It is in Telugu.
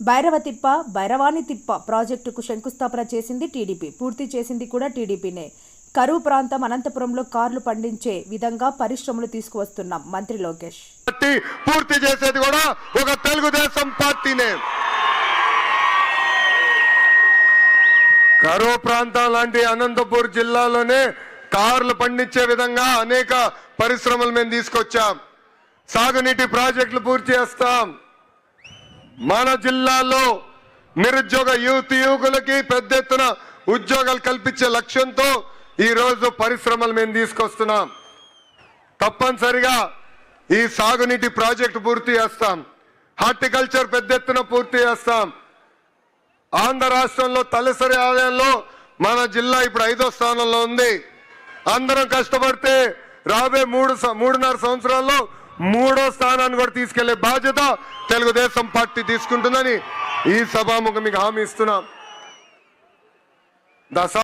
భైరవ తిప్ప భైరవాణి తిప్ప ప్రాజెక్టుకు శంకుస్థాపన చేసింది టీడీపీ. పూర్తి చేసింది కూడా టీడీపీనే. కరువు ప్రాంతం అనంతపురంలో కార్లు పండించే విధంగా పరిశ్రమలు తీసుకువస్తున్నాం. మంత్రి లోకేష్. పూర్తి చేసేది కూడా ఒక తెలుగుదేశం పార్టీనే. కరువు ప్రాంతం లాంటి అనంతపూర్ జిల్లాలోనే కార్లు పండించే విధంగా అనేక పరిశ్రమలు మేము తీసుకొచ్చాం. సాగునీటి ప్రాజెక్టులు పూర్తి చేస్తాం. మన జిల్లాలో నిరుద్యోగ యువతి యువకులకి పెద్ద ఎత్తున ఉద్యోగాలు కల్పించే లక్ష్యంతో ఈ రోజు పరిశ్రమలు మేము తీసుకొస్తున్నాం. తప్పనిసరిగా ఈ సాగునీటి ప్రాజెక్టు పూర్తి చేస్తాం. హార్టికల్చర్ పెద్ద ఎత్తున పూర్తి చేస్తాం. ఆంధ్ర రాష్ట్రంలో తలసరి ఆదాయంలో మన జిల్లా ఇప్పుడు ఐదో స్థానంలో ఉంది. అందరం కష్టపడితే రాబోయే మూడు స- మూడున్నర సంవత్సరాల్లో మూడో స్థానాన్ని కూడా తీసుకెళ్ళే బాధ్యత తెలుగుదేశం పార్టీ తీసుకుంటుందని ఈ సభాముఖం మీకు హామీ ఇస్తున్నాం. దశ